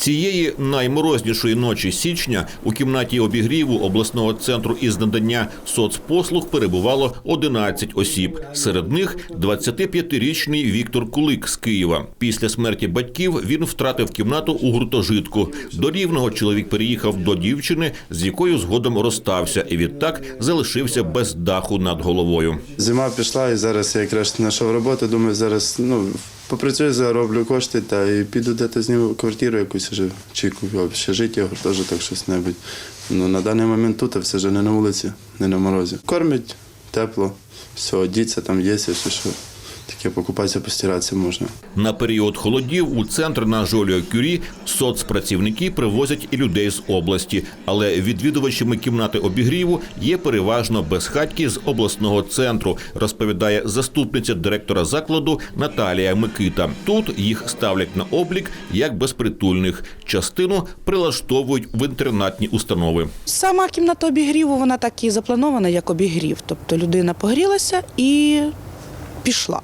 Цієї найморознішої ночі січня у кімнаті обігріву обласного центру із надання соцпослуг перебувало 11 осіб. Серед них 25-річний Віктор Кулик з Києва. Після смерті батьків він втратив кімнату у гуртожитку. До рівного чоловік переїхав до дівчини, з якою згодом розстався, і відтак залишився без даху над головою. Зима пішла, і зараз я якраз знайшов роботу. Думаю, зараз ну, попрацюю, зароблю кошти та і піду десь зніму квартиру якусь вже, чи общежиття, гуртожиток, щось небудь. Ну, на даний момент тут, а все ж не на вулиці, не на морозі. Кормять тепло, все, одіться там є, все що. Таке покупатися, постиратися можна. На період холодів у центр на Жоліо Кюрі соцпрацівники привозять і людей з області, але відвідувачами кімнати обігріву є переважно безхатьки з обласного центру, розповідає заступниця директора закладу Наталія Микита. Тут їх ставлять на облік як безпритульних. Частину прилаштовують в інтернатні установи. Сама кімната обігріву, вона так і запланована як обігрів. Тобто людина погрілася і пішла.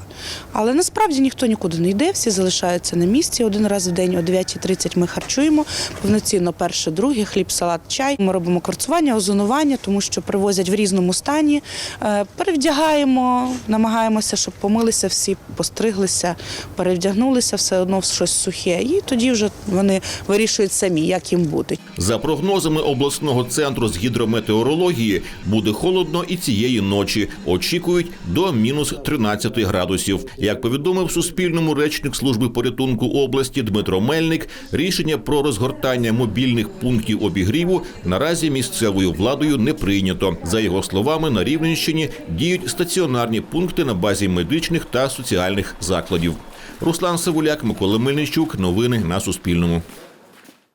Але насправді ніхто нікуди не йде, всі залишаються на місці. Один раз в день о 9.30 ми харчуємо повноцінно перше, друге, хліб, салат, чай. Ми робимо корцування, озонування, тому що привозять в різному стані. Е, Перевдягаємо, намагаємося, щоб помилися всі, постриглися, перевдягнулися, все одно щось сухе. І тоді вже вони вирішують самі, як їм бути. За прогнозами обласного центру з гідрометеорології, буде холодно і цієї ночі. Очікують до мінус 13 градусів. Як повідомив Суспільному речник служби порятунку області Дмитро Мельник, рішення про розгортання мобільних пунктів обігріву наразі місцевою владою не прийнято. За його словами, на Рівненщині діють стаціонарні пункти на базі медичних та соціальних закладів. Руслан Савуляк, Микола Мельничук. Новини на Суспільному.